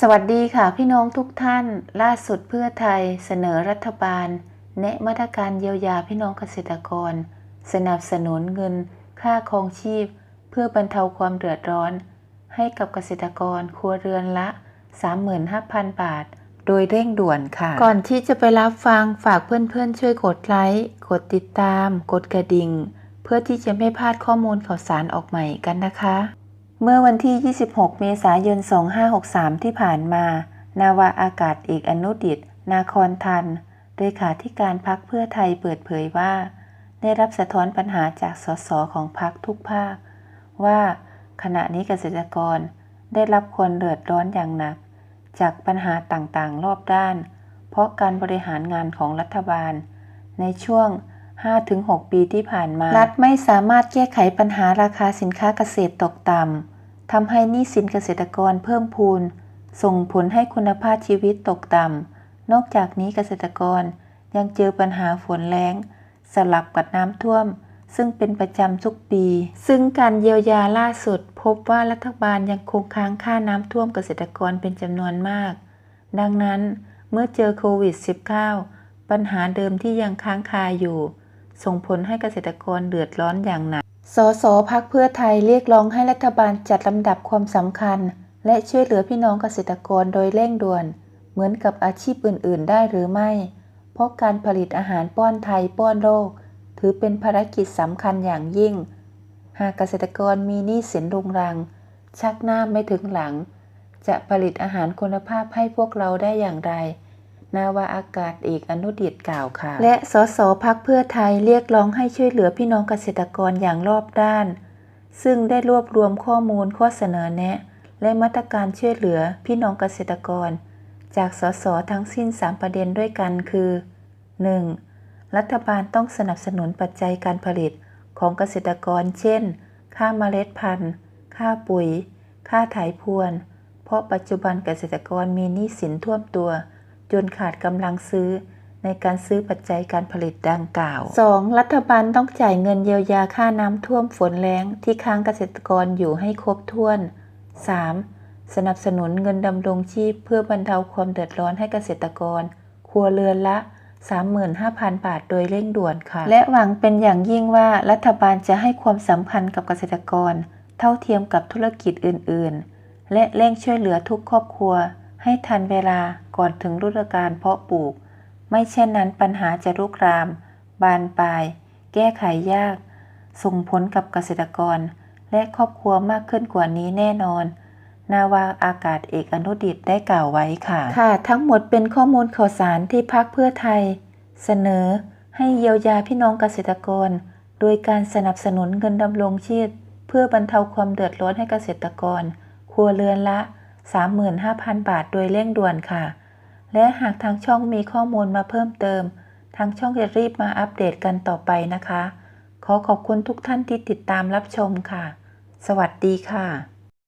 สวัสดีค่ะพี่น้องทุกท่าน ล่าสุดเพื่อไทยเสนอรัฐบาล แนะมาตรการเยียวยาพี่น้องเกษตรกร สนับสนุนเงิน ค่าครองชีพ เพื่อบรรเทาความเดือดร้อน ให้กับเกษตรกรครัวเรือนละ 35,000 บาท โดยเร่งด่วนค่ะ ก่อนที่จะไปรับฟังฝากเพื่อนๆ ช่วยกดไลค์กดติดตาม กดกระดิ่ง เพื่อที่จะไม่พลาดข้อมูลข่าวสารออกใหม่กันนะคะ เมื่อวันที่ 26 เมษายน 2563 ที่ผ่านมา นาวาอากาศเอกอนุดิต นาคอนทันเลขาธิการพักเพื่อไทยเปิดเผยว่า ได้รับสะท้อนปัญหาจากสสของพักทุกภาค ว่าขณะนี้เกษตรกรได้รับความเดือดร้อนอย่างหนัก จากปัญหาต่างๆ รอบด้าน เพราะการบริหารงานของรัฐบาล ในช่วง 5-6 ปีที่ผ่านมา รัฐไม่สามารถแก้ไขปัญหาราคาสินค้าเกษตรตกต่ำ ทำให้หนี้สินเกษตรกรเพิ่มพูน ส่งผลให้คุณภาพชีวิตตกต่ำ นอกจากนี้เกษตรกรยังเจอปัญหาฝนแล้ง สลับกับน้ำท่วม ซึ่งเป็นประจำทุกปี ซึ่งการเยียวยาล่าสุด พบว่ารัฐบาลยังคงค้างค่าน้ำท่วมเกษตรกรเป็นจำนวนมาก ดังนั้นเมื่อเจอโควิด -19 ปัญหาเดิมที่ยังค้างคาอยู่ ส่งผลให้เกษตรกรเดือดร้อนอย่างหนัก สสพักเพื่อไทยเรียกร้องให้รัฐบาลจัดลำดับความสำคัญ และช่วยเหลือพี่น้องเกษตรกรโดยเร่งด่วน เหมือนกับอาชีพอื่น ๆ ได้หรือไม่ เพราะการผลิตอาหารป้อนไทยป้อนโลก ถือเป็นภารกิจสำคัญอย่างยิ่ง หากเกษตรกรมีหนี้สินรุงรัง ชักหน้าไม่ถึงหลัง จะผลิตอาหารคุณภาพให้พวกเราได้อย่างไร นาวาอากาศเอกอนุดิตกล่าวค่ะ และสสพักเพื่อไทยเรียกร้องให้ช่วยเหลือพี่น้องเกษตรกรอย่างรอบด้าน ซึ่งได้รวบรวมข้อมูลข้อเสนอแนะ และมาตรการช่วยเหลือพี่น้องเกษตรกร จากสสทั้งสิ้น 3 ประเด็นด้วยกันคือ 1. รัฐบาลต้องสนับสนุนปัจจัยการผลิตของเกษตรกร เช่น ค่าเมล็ดพันธุ์ ค่าปุ๋ย ค่าไถพรวน เพราะปัจจุบันเกษตรกรมีหนี้สินท่วมตัว จนขาดกำลังซื้อในการซื้อปัจจัยการผลิตดังกล่าว 2. รัฐบาลต้องจ่ายเงินเยียวยาค่าน้ำท่วมฝนแล้งที่ค้างเกษตรกรอยู่ให้ครบถ้วน 3. สนับสนุนเงินดำรงชีพเพื่อบรรเทาความเดือดร้อนให้เกษตรกร ครัวเรือนละ 35,000 บาทโดยเร่งด่วนค่ะ และหวังเป็นอย่างยิ่งว่ารัฐบาลจะให้ความสำคัญกับเกษตรกร เท่าเทียมกับธุรกิจอื่น ๆ และเร่งช่วยเหลือทุกครอบครัว ให้ทันเวลาก่อนถึงฤดูกาลเพาะปลูก ไม่เช่นนั้นปัญหาจะรุกราม บานปลาย แก้ไขยาก ส่งผลกับเกษตรกร และครอบครัวมากขึ้นกว่านี้แน่นอน นาวาอากาศเอกอนุดิตได้กล่าวไว้ค่ะ ค่ะ ทั้งหมดเป็นข้อมูลข่าวสารที่พักเพื่อไทย เสนอให้เยียวยาพี่น้องเกษตรกร โดยการสนับสนุนเงินดำรงชีพ เพื่อบรรเทาความเดือดร้อนให้เกษตรกร ครัวเรือนละ 35,000 บาทโดยเร่งด่วนค่ะ และหากทางช่องมีข้อมูลมาเพิ่มเติม ทางช่องจะรีบมาอัปเดตกันต่อไปนะคะ ขอขอบคุณทุกท่านที่ติดตามรับชมค่ะ สวัสดีค่ะ